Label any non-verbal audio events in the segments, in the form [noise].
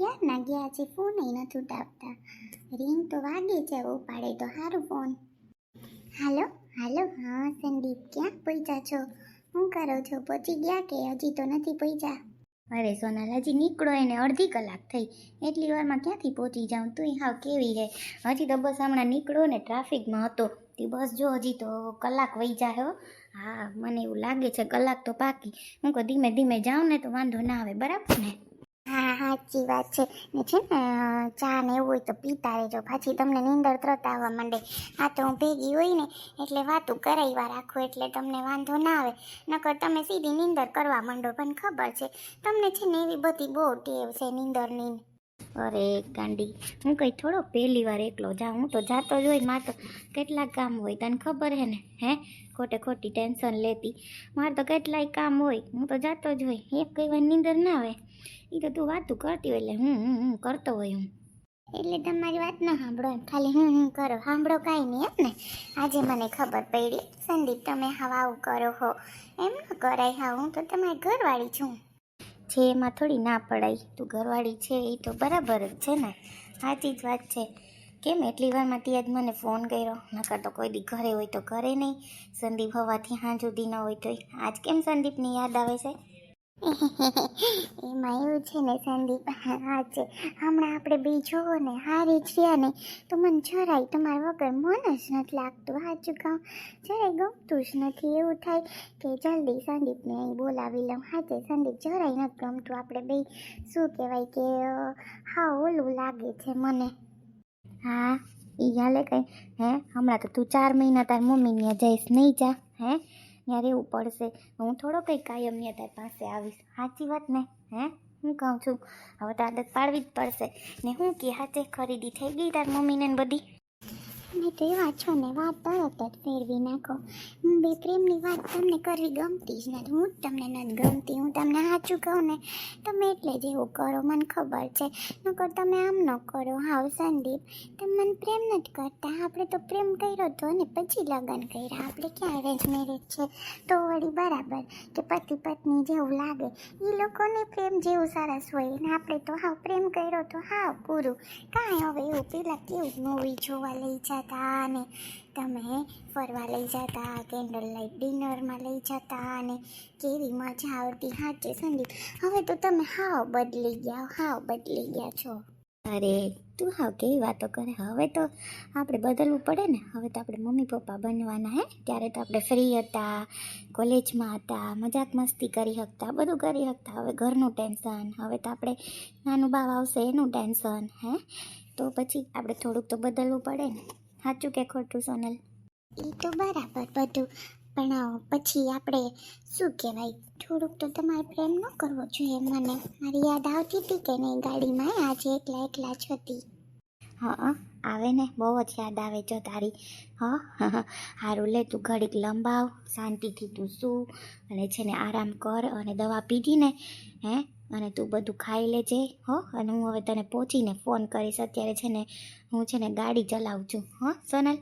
ક્યાં ના છે? ફોન એ નથી ઉઠાવતા. રિંગ તો વાગે છે ઉપાડે તો સારું ફોન. હાલો હાલો, હા, સંદીપ, ક્યાં પહોંચ્યા છો? શું કરો છો? પહોંચી ગયા કે? હજી તો નથી પહોંચ્યા. અરે, સોનલ, હજી નીકળો એને અડધી કલાક થઈ. એટલી વારમાં ક્યાંથી પહોંચી જાઉં? તું હાવ કેવી હે? હજી તો બસ હમણાં નીકળો ને ટ્રાફિકમાં હતો. તે બસ જો હજી તો કલાક વહી જાય હો. મને એવું લાગે છે, કલાક તો પાકી. હું કહું ધીમે ધીમે જાઉં ને તો વાંધો ના આવે, બરાબર ને? સાચી વાત છે. ને છે ને ચા ને એવું હોય તો પીતા રહેજો. પાછી તમને નીંદર તરત આવવા માંડે. આ તો હું ભેગી હોય ને, એટલે વાતું કરાવ્યા રાખો, એટલે તમને વાંધો ના આવે. નકર તમે સીધી નીંદર કરવા માંડો, પણ ખબર છે, તમને છે ને એવી બધી બહુ ટેવ છે નીંદરની. અરે, ગાંડી, હું કઈ થોડો પહેલી વાર એકલો જાઉં. હું તો જાતો જ હોય મારે તો કેટલા કામ હોય. તને ખબર હે ને, હે? ખોટે ખોટી ટેન્શન લેતી. મારે તો કેટલાય કામ હોય. હું તો જાતો જ હોય. એક કઈ વાર નીંદર ના આવે. એ તો તું વાતું કરતી હોય એટલે હું હું હું કરતો હોય હું એટલે તમારી વાત ન સાંભળો એમ. ખાલી હું હું કરો. સાંભળો કાંઈ નહીં એમ ને. આજે મને ખબર પડી. સંદીપ, તમે હવા આવું કરો હો. એમ ન કરાય હા હું તો તમારી ઘરવાળી છું. છે એમાં થોડી ના પડાય. તું ઘરવાળી છે એ તો બરાબર જ છે ને. સાચી જ વાત છે. કેમ એટલી વારમાં ત્યાં જ મને ફોન કર્યો? નકર તો કોઈ દી ઘરે હોય તો ઘરે નહીં. સંદીપ હોવાથી હાં સુધી ન હોય તોય. આજ કેમ સંદીપની યાદ આવે છે? એમાં એવું છે ને, સંદીપ, હા, છે. હમણાં આપણે બે જોવો ને હારી થયા ને, તો મને જરાય તમારા વગર મન જ નથી લાગતું. સાચું કહું જરાય ગમતું જ નથી. એવું થાય કે જલ્દી સંદીપને અહીં બોલાવી લઉં. હાચે સંદીપ, જરાય નથી ગમતું. આપણે બે, શું કહેવાય કે, હા, ઓલું લાગે છે મને. હા એ હાલે કંઈ. હે, હમણાં તો તું ચાર મહિના તાર મમ્મીને જઈશ. નહીં જા, હે? ત્યાં રહેવું પડશે? હું થોડો કંઈ કાયમ તારી પાસે આવીશ. સાચી વાત ને? હે? હું કહું છું. હવે તો આદત પાડવી જ પડશે. ને હું કે હાથે ખરીદી થઈ ગઈ તાર મમ્મીને બધી? મેં તો એવા છો ને વાત તરત જ ફેરવી નાખો. બે પ્રેમની વાત તમને કરવી ગમતી જ નથી. હું જ તમને નથી ગમતી. હું તમને સાચું કહું ને, તમે એટલે જ એવું કરો. મને ખબર છે. નકર તમે આમ ન કરો. હાવ સંદીપ, તમે મને પ્રેમ નથી કરતા. આપણે તો પ્રેમ કર્યો હતો ને પછી લગ્ન કર્યા. આપણે ક્યાં અરેન્જ મેરેજ છે? તો વળી બરાબર કે પતિ પત્ની જેવું લાગે. એ લોકોને પ્રેમ જેવું સરસ હોય ને આપણે તો હાવ પ્રેમ કર્યો તો હાવ પૂરું. કાંઈ હવે એવું પેલા કેવું મૂવી જોવા લઈ જતા અને તમે ફરવા લઈ જતા કેન્ડલ લાઇટ ડિનરમાં લઈ જતા અને કેવી મજા આવતી. હાચે સંગીત હવે તો તમે હાવ બદલી ગયા, હાવ બદલી ગયા છો. અરે, તું હાવ કેવી વાતો કરે? હવે તો આપણે બદલવું પડે ને? હવે તો આપણે મમ્મી પપ્પા બનવાના હે. ત્યારે તો આપણે ફ્રી હતા કોલેજમાં હતા, મજાક મસ્તી કરી શકતા બધું કરી શકતા હવે ઘરનું ટેન્શન હવે તો આપણે નાનું બાવ આવશે એનું ટેન્શન હે? તો પછી આપણે થોડુંક તો બદલવું પડે ને? સાચું કે ખોટું સોનલ? એ તો બરાબર બધું. પણ પછી આપણે શું કહેવાય? થોડુંક તો તમારે પ્રેમ ન કરવો જોઈએ મને. મારી યાદ આવતી હતી કે નહીં ગાડીમાં? આજે એકલા એકલા જ હતી. હા આવે ને? બહુ જ યાદ આવે જો તારી. હા સારું લે તું ઘડીક લંબાવ. શાંતિથી તું સૂ અને છે ને આરામ કર અને દવા પીધી ને હે? અને તું બધું ખાઈ લેજે, હો? અને હું હવે તને પહોંચીને ફોન કરીશ. અત્યારે છે ને, હું છે ને ગાડી ચલાવું છું, હો, સોનલ?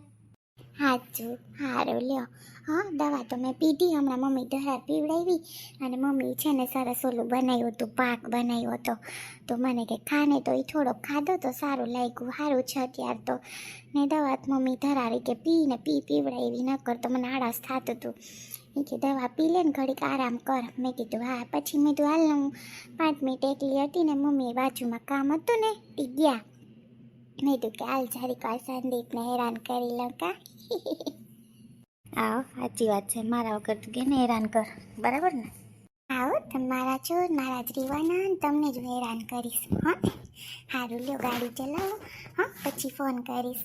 સાચું સારું લ્યો. હા, દવા તો મેં પીધી, હમણાં મમ્મી દરા પીવડાવી અને મમ્મી છે ને સરસ ઓલું બનાવ્યું હતું, પાક બનાવ્યો હતો. તો મને કે ખાને તો એ થોડોક ખાધો તો સારું લાગ્યું સારું છે અત્યાર તો. ને દવા મમ્મી ધરાવી કે પી ને પી પીવડાવી ન કર તો મને આળસ થતું હતું. એ કે દવા પી લે ને ઘડીક આરામ કર. મેં કીધું, હા. પછી મેં કીધું, હાલ હું પાંચ મિનિટ એકલી હતી ને મમ્મી બાજુમાં કામ હતું ને એ ગયા. મેં કીધું કે, હાલ જારી કાલ સંદીપને હેરાન કરી લઉં, કા? [laughs] આવો, સાચી વાત છે, મારા વગર તું કેને હેરાન કર, બરાબર ને? આવો તમારા છો, મારા જ રીવાના તમને જ હેરાન કરીશ, હા? સારું લ્યો, ગાડી ચલાવો, હા, પછી ફોન કરીશ.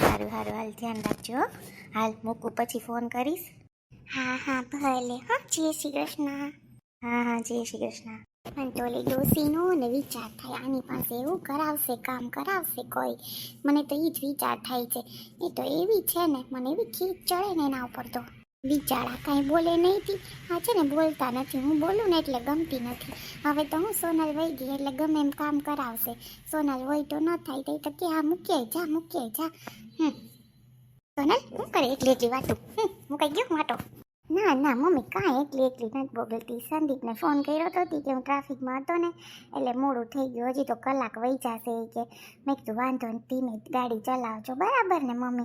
સારું સારું હાલ ધ્યાન રાખજો. હાલ મૂકું, પછી ફોન કરીશ. હા હા, ભલે. હા, જય શ્રી કૃષ્ણ. હા હા, જય શ્રી કૃષ્ણ. પણ તો ઓલી ડોસીનો ને વિચાર થાય, આની પાસે એવું કરાવશે, કામ કરાવશે કોઈ. મને તો એ જ વિચાર થાય છે. એ તો એવી છે ને, મને એવી ખીચ ચડે ને એના ઉપર તો. વિચારા કાંઈ બોલે નહીં તી. આ છે ને, બોલતા નથી. હું બોલું ને એટલે ગમતી નથી. હવે તો હું સોનલ વહી ગઈ એટલે ગમે એમ કામ કરાવશે. સોનલ હોય તો ન થાય, તો એ તો કે, હા મૂકીએ જા મૂકીએ જા. હમ. સોનલ, હું કરે એકલી એકલી વાતું? હમ, હું કઈ ગયો? વાટો ના ના, મમ્મી, કાંઈ એટલી એટલી નથી બોગલતી સંદીપને ફોન કર્યો તો હતી કે હું ટ્રાફિકમાં હતો ને, એટલે મોડું થઈ ગયું. હજી તો કલાક વહી જશે કે. મેં કીધું, વાંધો નહીં, ધીમે ગાડી ચલાવજો. બરાબર ને, મમ્મી?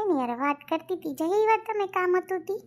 એની યાર વાત કરતી હતી જઈ વાત તમે કામ હતું તી?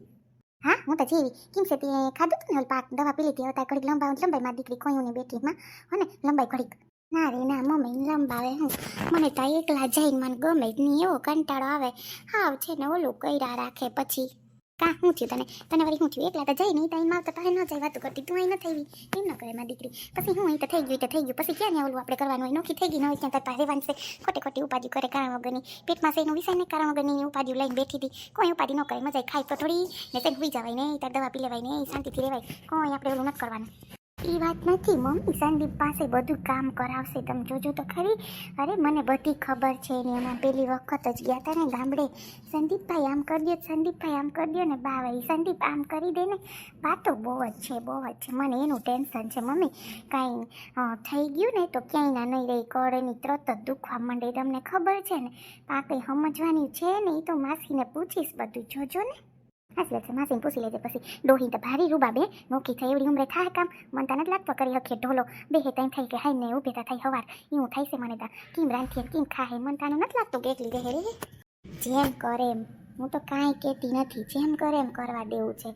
હા, હું તો જેવી. કેમ છે તે? ખાધું હતું ને, પાક? દવા પી લીધી? હતા ઘડીક લંબાવું લંબાઈ મારી દીકરી કોઈ ની બેઠીમાં ને, લંબાઈ ઘડીક. ના રે, ના, મમ્મી લંબાવે હું. મને તો એકલા જઈને મને ગમે જ નહીં, એવો કંટાળો આવે. હાવ છે ને, ઓલું કર્યા રાખે પછી. કા? હું થયું તને? તને વળી હું થયું? એકલા તો જઈ નહીં તો એમાં તો ન જાય વાતું કરતી. તું અહીં ન થઈ એમ ન કરે મારી દીકરી. પછી હું અહીં તો થઈ ગયું તો થઈ ગયું. પછી ક્યાં ને ઓલું આપણે કરવાનું? હોય નોખી થઈ ગઈ ન હોય ત્યાં તાર છે. ખોટે ખોટી ઉપાધિ કરે કારણ વગરની. પેટમાં છે એનું વિષય ને કારણ વગરની ઉપાધિ લઈને બેઠી હતી. કોઈ ઉપાધિ ન કરે, મજા ખાય તો થોડી, ને તેને હુઈ જવાય ને, તાર દવા પી લેવાય ને, શાંતિથી રહેવાય. કોઈ આપણે ઓલું નથી કરવાનું. એ વાત નથી, મમ્મી સંદીપ પાસે બધું કામ કરાવશે, તમે જોજો તો ખરી. અરે, મને બધી ખબર છે ને એમાં પેલી વખત જ ગયા હતા ને ગામડે. સંદીપભાઈ આમ કરી દો, સંદીપભાઈ આમ કરી દો ને બા ભાઈ સંદીપ આમ કરી દે ને. વાતો બહુ જ છે, બહુ જ છે. મને એનું ટેન્શન છે, મમ્મી. કાંઈ થઈ ગયું ને તો ક્યાંય ના નહીં રહી. કળની તરત જ દુખવા માંડે, તમને ખબર છે ને? આ સમજવાની છે ને એ તો માસીને પૂછીશ બધું. જોજો ને. હાસી છે માસીને પૂછી લેજે પછી. ડોહી તો ભારી રૂબા બે. નોકી થઈ એવડી ઉમરે થાય કામ. મને તને જ લાગતો કરી હકે ઢોલો. બે હે તઈ થઈ કે હાઈ ને ઉભે તા થઈ હવાર. એવું થાય છે મને તા. કેમ રાંધીએ કેમ ખાય? મને તાનું નથી લાગતું કે એકલી રહે. રે જેમ કરે એમ. હું તો કાંઈ કહેતી નથી. જેમ કરે એમ કરવા દેવું છે.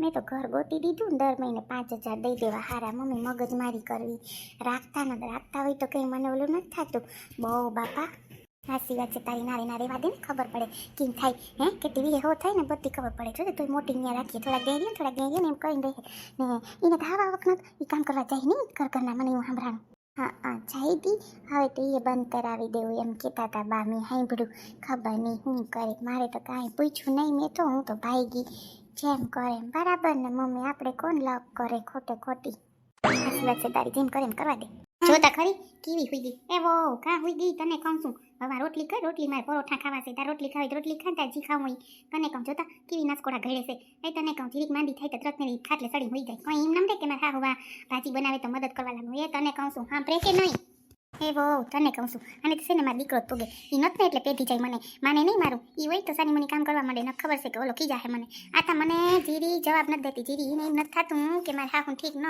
મેં તો ઘર ગોતી દીધું દર મહિને પાંચ હજાર દઈ દેવા. હારા મમ્મી મગજમારી કરવી. રાખતા નથી રાખતા હોય તો કંઈ મને ઓલું નથી થતું. બહુ બાપા. સાચી વાત છે તારી નારી નારી વાદે ને ખબર પડે કેમ થાય, હે? કે ટીવી હો થાય ને બધી ખબર પડે. જો તું મોટી ન્યા રાખીએ થોડા ગેરી થોડા ગેરી એમ કરીને રહે ને એને ધાવા વખત એ કામ કરવા જાય નહીં કર કરના મને હું સાંભળાનું હા હા, જાય દી. હવે તો એ બંધ કરાવી દેવું, એમ કહેતા હતા બા, મેં સાંભળ્યું. ખબર નહીં હું કરે, મારે તો કાંઈ પૂછ્યું નહીં, મેં તો હું તો ભાઈ ગઈ જેમ કરે બરાબર ને, મમ્મી, આપણે કોણ લવ કરે ખોટે ખોટી? સાચી તારી જેમ કરે એમ કરવા દે. જોતા ખરી? કેવી હુઈ ગઈ? એવો કા હુઈ ગઈ? તને કહું છું. હવે રોટલી કર, રોટલી મારે પરોઠા ખાવા છે. તાર રોટલી ખાવી રોટલી ખા તાર જી ખાવું તને કહું, જોતા, કેવી નાસકોડા ઘડે છે. એ તને કહું, જીરીક માંદી થાય તો તરત ને ખાટલે સડી હોઈ જાય. કોઈ એમ નમ કે મારે હા હુવા ભાજી બનાવે તો મદદ કરવા લાગુ એ તને કહું છું હા કે નહીં? એ વો તને કહું છું. અને છે ને મારો દીકરો જ પૂગે. એ નથી ને એટલે પેઢી જાય મને. માને નહીં મારું. એ હોય તો સાની મને કામ કરવા માંડે. ન ખબર છે કે ઓલો કી જાહે મને. આ તા મને જીરી જવાબ નથી દેતી. જીરી એને એમ નથી થતું કે મારે હા હું ઠીક ન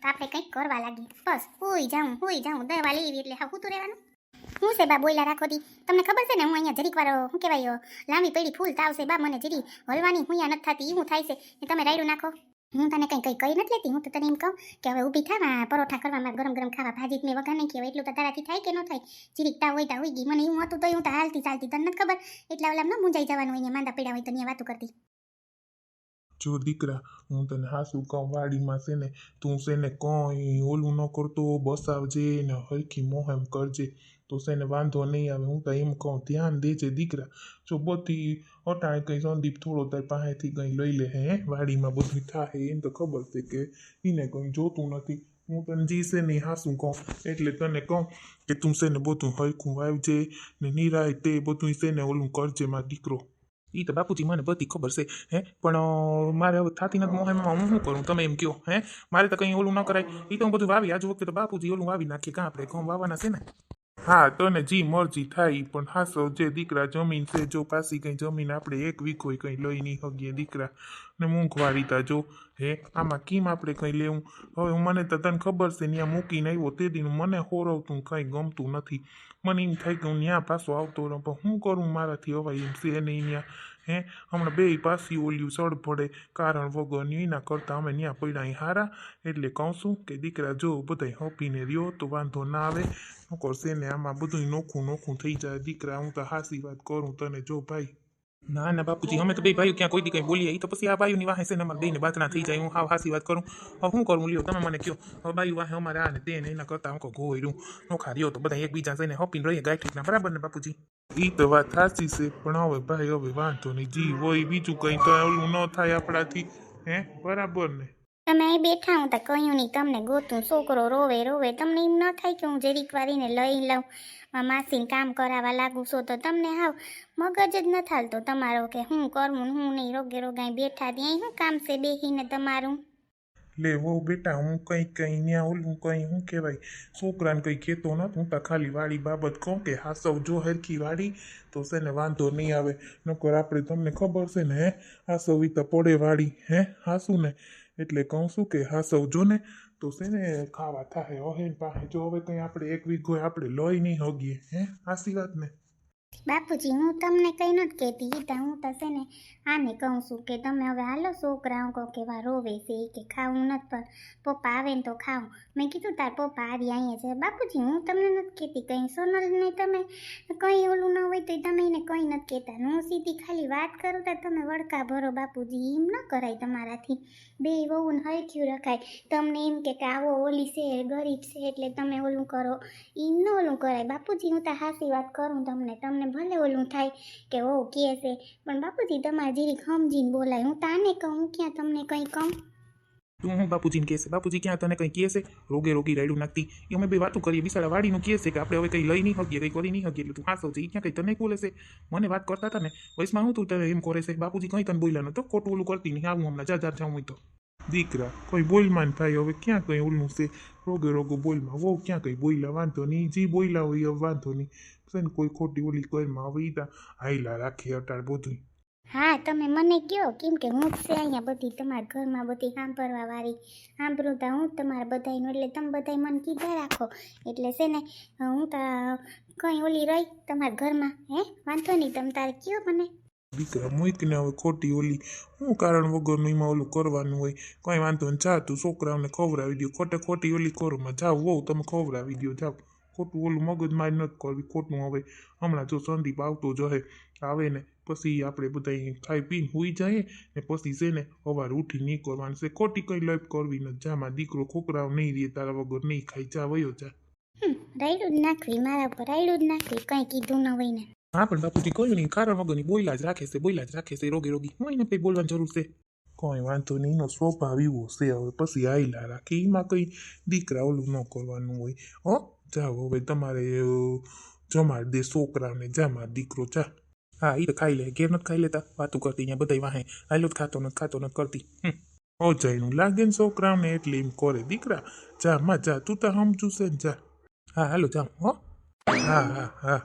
તો આપણે કંઈક કરવા લાગી બસ, હુઈ જાઉં હુઈ જાઉં. દવા લેવી એટલે હા હું રહેવાનું. હું છે બા બોયલા રાખો દી. તમને ખબર છે ને હું અહીંયા જરીક વાર શું કહેવાય, લાંબી પેઢી ફૂલ તાવ છે બા મને જરી હલવાની હું નથી થતી. એવું થાય છે? ને તમે રાયડું નાખો. હું તને કંઈ કંઈ કહી નથી લેતી? હું તો તને એમ કહું કે હવે ઊભી થવા પરોઠા કરવામાં ગરમ ગરમ ખાવા ભાજી મેં વગર નહીં કહેવાય એટલું તો તારાથી થાય કે ન થાય? ચીરીકતા હોય તા હોય ગઈ. મને એવું હતું તો હું તો હાલતી ચાલતી, તને નથી ખબર? એટલા ઓલામ ન મૂંઝાઈ જવાનું અહીંયા, માંદા પીડા હોય તો અહીંયા વાતું કરતી. જો દીકરા, હું તને હાસું કહું, વાડીમાં છે ને, તું છે ને કંઈ ઓલું ન કરતો, બસાવજે ને હરખી મોહેમ કરજે. તો શેને વાંધો નહીં આવે હું તો એમ કહું ધ્યાન દેજે દીકરા જો બધી અટાણે કંઈ સંદીપ થોડો તાર પાસેથી કંઈ લઈ લે હે વાડીમાં બધું થાય એમ તો ખબર છે કે એને કંઈ જોતું નથી હું તને જી છે ને હાસું કહું એટલે તને કહું કે તું છે ને બધું હરખું વાવજે ને નિરાય તે બધું છે ને ઓલું કરજે મારો દીકરો એ તો બાપુજી મને બધી ખબર છે હે પણ મારે હવે થાતી નથી મોહેમાં હું શું કરું તમે એમ કહો હે મારે તો કંઈ ઓલું ન કરાય એ તો હું બધું વાવી આજુ વખતે તો બાપુજી ઓલું વાવી નાખીએ કાં આપણે ઘઉં વાવવાના છે ને હા તને જી મરજી થાય પણ. હાસો જે દીકરા જમીન છે, જો પાછી કઈ જમીન આપણે એક વીઘોય કંઈ લઈ નહીં હગીએ દીકરા. ને મોંઘવારી તા. જો, હે, આમાં કેમ આપણે કંઈ લેવું? હવે મને તો તને ખબર છે, ત્યાં મૂકીને આવ્યો તે દિન મને હોરવતું કંઈ ગમતું નથી. મને એમ થાય કે હું ત્યાં પાછો આવતો રહું પણ શું કરું મારાથી? હવે એમ છે નહીં ત્યાં હે, હમણાં બે પાછી ઓલ્યું સળ પડે, કારણ વગર એના કરતાં અમે ત્યાં પડ્યા અહીં હારા. એટલે કહું છું કે દીકરા જો બધાય હપીને રહ્યો તો વાંધો ના આવે. નોકર છે ને આમાં બધું નોખું નોખું થઈ જાય. દીકરા, હું તો હાસી વાત કરું તને. જો ભાઈ ના ના, બાપુજી, અમે તો બે ભાઈઓ, ક્યાં કોઈ દી કંઈ બોલીએ. એ તો પછી આ ભાઈઓની વાહે છે ને અમારે બેને થઈ જાય. હું હાવ હાસી વાત કરું. હવે શું કરું, લ્યો, તમે મને કહો હવે બાયું વાહે અમારે આ ને તે ને એના કરતા અમકો ગોયરું. નોખા રહ્યો તો બધા એકબીજા જઈને હપીને રહીએ ગાય ઠીકના બરાબર ને, બાપુજી? એ તો વાત સાચી છે, પણ હવે ભાઈ, હવે વાંધો નહીં. જી હોય, બીજું કંઈ તો ઓલું ન થાય આપણાથી. હે? બરાબર ને? તમે અહીં બેઠા હું તો કહ્યું નહીં, તમને ગોતું, છોકરો રોવે રોવે. તમને એમ ન થાય કે હું જરીક વારીને લઈ લઉં, મારા માસીને કામ કરાવવા લાગુ છો, તો તમને હાવ મગજ જ ન થાલતો તમારો કે હું કરવું હું નહીં. રોગે રોગાઈ બેઠા ત્યાં શું કામ છે બેહીને તમારું? લે વો બેટા, હું કંઈ કંઈ ન્યા ઓલું કંઈ શું કહેવાય? છોકરાને કંઈ કહેતો ન હું તો ખાલી વાળી બાબત કહું કે હાસવ જો હરખી વાળી, તો છે ને વાંધો નહીં આવે. નકર આપણે તમને ખબર છે ને, હે? હાસવ તો પડે વાળી, હે? હાસું ને એટલે કહું છું કે હાસવ. જો ને તો છે ખાવા થાય ઓહેન પાસે જો હવે કંઈ આપણે એક વીઘો આપણે લોહી નહીં હોગીએ, હે? આ વાત ને. બાપુજી, હું તમને કંઈ નથી કહેતી. ગીતા, હું છે ને આને કહું છું કે તમે હવે હાલો છોકરાઓ કહો કેવા રોવે છે કે ખાવું નથી, પણ પપ્પા આવે ને તો ખાવું મેં કીધું, તાર પપ્પા આવી અહીંયા છે. બાપુજી, હું તમને નથી કહેતી કંઈ. સોનલને તમે કંઈ ઓલું ન હોય તો તમે એને કંઈ નથી કહેતા. હું સીધી ખાલી વાત કરું તો તમે વડકા ભરો બાપુજી. એમ ન કરાય તમારાથી. બે વહુને હરખ્યું રખાય. તમને એમ કે કે આવો ઓલી છે, ગરીબ છે, એટલે તમે ઓલું કરો. એમ ન ઓલું કરાય. બાપુજી, હું તો હાસી વાત કરું તમને. તમને ભલે ઓલું થાય કે ઓ કે છે, પણ બાપુજી તમારે જીરીક સમજીને બોલાય. હું તાને કહું, હું ક્યાં તમને કંઈ કહું? તું હું બાપુજીને કહેશે? બાપુજી ક્યાં તને કંઈ કહે છે રોગે રોગી રાયડું નાખતી. એ અમે બે વાતો કરીએ. બિસાડા વાડીનું કહે છે કે આપણે હવે કંઈ લઈ નહીં શકીએ, કંઈ કરી નહીં શકીએ. એટલે તું છે. એ ક્યાં કંઈ તને બોલે છે? મને વાત કરતા હતા ને, વયસમાં હું તું તને એમ કરે છે, બાપુજી કંઈ તને બોલ્યા નતો ખોટું ઓલું કરતી નહીં. આવું હમણાં જા જાઉં હોય તો. દીકરા, કોઈ બોલમાન થાય હવે ક્યાં કંઈ ઓલું છે? રોગે રોગો બોલમાં. વો ક્યાં કંઈ બોલ્યા? વાંધો નહીં. જે બોલ્યા હોય વાંધો નહીં. ને કોઈ ખોટી ઓલી કોઈમાં હવે ઈ તા હાઈલા રાખે અટાર બધું હા તમે મને કહો કેમ કે હું જ છે અહીંયા બધી તમારા ઘરમાં બધી સાંભળવા વાળી. સાંભળું તા હું તમારા બધાનું એટલે તમે બધાય મને કીધા રાખો. એટલે છે ને હું તો કંઈ ઓલી રહી તમારા ઘરમાં હે? વાંધો નહીં તમે તારે કયો મને? દીકરા મૂકીને હવે ખોટી ઓલી શું કારણ વગરનું એમાં ઓલું કરવાનું હોય? કંઈ વાંધો નહીં જા તું છોકરાઓને ખવડાવી દો ખોટે ખોટી ઓલી કરોમાં જાઓ વહુ તમે ખવડાવી દો જાઓ ખોટું ઓલું મગજ મારી નથી કરવી ખોટું હવે. હમણાં જો સંદીપ આવતો જશે આવે ને પછી આપણે બધા ખાઈ પીને હોઈ જાય ને પછી છે ને સવારે ઉઠી નીકળવાનું છે. ખોટી કંઈ લાઈફ કરવી નથી જામાં દીકરો ખોકરાઓ નહીં રહે તારા વગર નહીં ખાઈ જા વયો જા. રાયડું જ નાખવી મારા ઉપર રાયડું જ નાખવી કંઈ કીધું ન હોય ને. હા પણ બાપુજી કહ્યું નહીં કારણ વગરની બોલ્યા જ રાખે છે બોલ્યા જ રાખે છે રોગે રોગી. હું એને કંઈ બોલવાની જરૂર છે? કોઈ વાંધો નહીં એનો સ્વભાવ એવો છે હવે પછી આયલા રાખે. એમાં કંઈ દીકરા ઓલું ન કરવાનું હોય. હો? જાઓ, હવે તમારે જમાડ દે છોકરાને, જા માર દીકરો, જા. હા એ તો ખાઈ લે, ઘેર નથી ખાઈ લેતા. વાતું કરતી અહીંયા બધા વાહે. આયલો જ ખાતો નથી ખાતો નથી, કરતી. ઓ જઈનું લાગે ને છોકરાઓને એટલે એમ કરે, દીકરા, જા, માં, જા, તું તો સમજુ છે ને, જા. હા, હાલો, જાઓ, હો. હા હા હા.